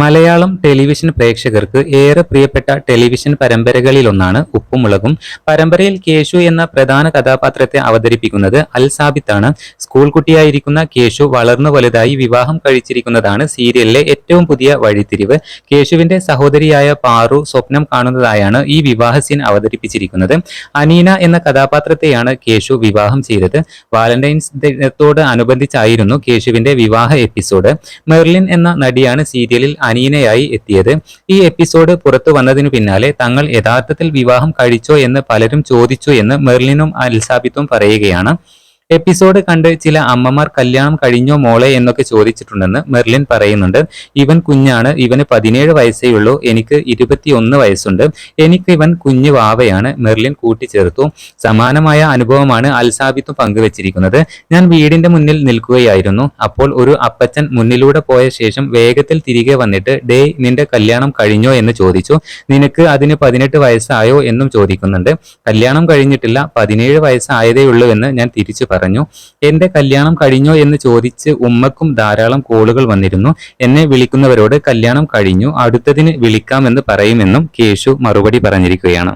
Malayalam television പ്രേക്ഷകർക്ക് ഏറെ പ്രിയപ്പെട്ട ടെലിവിഷൻ പരമ്പരകളിലൊന്നാണ് ഉപ്പുമുളകും. പരമ്പരയിൽ കേശു എന്ന പ്രധാന കഥാപാത്രത്തെ അവതരിപ്പിക്കുന്നത് അൽ സാബിത്താണ്. സ്കൂൾ കുട്ടിയായിരിക്കുന്ന കേശു വളർന്നു വലുതായി വിവാഹം കഴിച്ചിരിക്കുന്നതാണ് സീരിയലിലെ ഏറ്റവും പുതിയ വഴിത്തിരിവ്. കേശുവിന്റെ സഹോദരിയായ പാറു സ്വപ്നം കാണുന്നതായാണ് ഈ വിവാഹ സീൻ അവതരിപ്പിച്ചിരിക്കുന്നത്. അനീന എന്ന കഥാപാത്രത്തെയാണ് കേശു വിവാഹം ചെയ്തത്. വാലന്റൈൻസ് ദിനത്തോട് അനുബന്ധിച്ചായിരുന്നു കേശുവിന്റെ വിവാഹ എപ്പിസോഡ്. മെർലിൻ എന്ന നടിയാണ് സീരിയലിൽ അനീനയായി എത്തിയത്. ഈ എപ്പിസോഡ് പുറത്തു വന്നതിനു പിന്നാലെ തങ്ങൾ യഥാർത്ഥത്തിൽ വിവാഹം കഴിച്ചോ എന്ന് പലരും ചോദിച്ചു എന്ന് മെർലിനും അൽസാബിത്തും പറയുകയാണ്. എപ്പിസോഡ് കണ്ട് ചില അമ്മമാർ കല്യാണം കഴിഞ്ഞോ മോളെ എന്നൊക്കെ ചോദിച്ചിട്ടുണ്ടെന്ന് മെർലിൻ പറയുന്നുണ്ട്. ഇവൻ കുഞ്ഞാണ് ഇവന് പതിനേഴ് വയസ്സേ ഉള്ളൂ എനിക്ക് ഇരുപത്തിയൊന്ന് വയസ്സുണ്ട് എനിക്ക് ഇവൻ കുഞ്ഞു വാവയാണ് മെർലിൻ കൂട്ടിച്ചേർത്തു. സമാനമായ അനുഭവമാണ് അൽസാബിത്തും പങ്കുവച്ചിരിക്കുന്നത്. ഞാൻ വീടിന്റെ മുന്നിൽ നിൽക്കുകയായിരുന്നു അപ്പോൾ ഒരു അപ്പച്ചൻ മുന്നിലൂടെ പോയ ശേഷം വേഗത്തിൽ തിരികെ വന്നിട്ട് ഡേ നിന്റെ കല്യാണം കഴിഞ്ഞോ? എന്ന് ചോദിച്ചു. നിനക്ക് അതിന് പതിനെട്ട് വയസ്സായോ? എന്നും ചോദിക്കുന്നുണ്ട്. കല്യാണം കഴിഞ്ഞിട്ടില്ല പതിനേഴ് വയസ്സായതേ ഉള്ളൂ എന്ന് ഞാൻ തിരിച്ചു പറഞ്ഞു എന്റെ കല്യാണം കഴിഞ്ഞോ എന്ന് ചോദിച്ച് ഉമ്മക്കും ധാരാളം കോളുകൾ വന്നിരുന്നു. എന്നെ വിളിക്കുന്നവരോട് കല്യാണം കഴിഞ്ഞു അടുത്തതിന് വിളിക്കാമെന്ന് പറയുമെന്നും കേശു മറുപടി പറഞ്ഞിരിക്കുകയാണ്.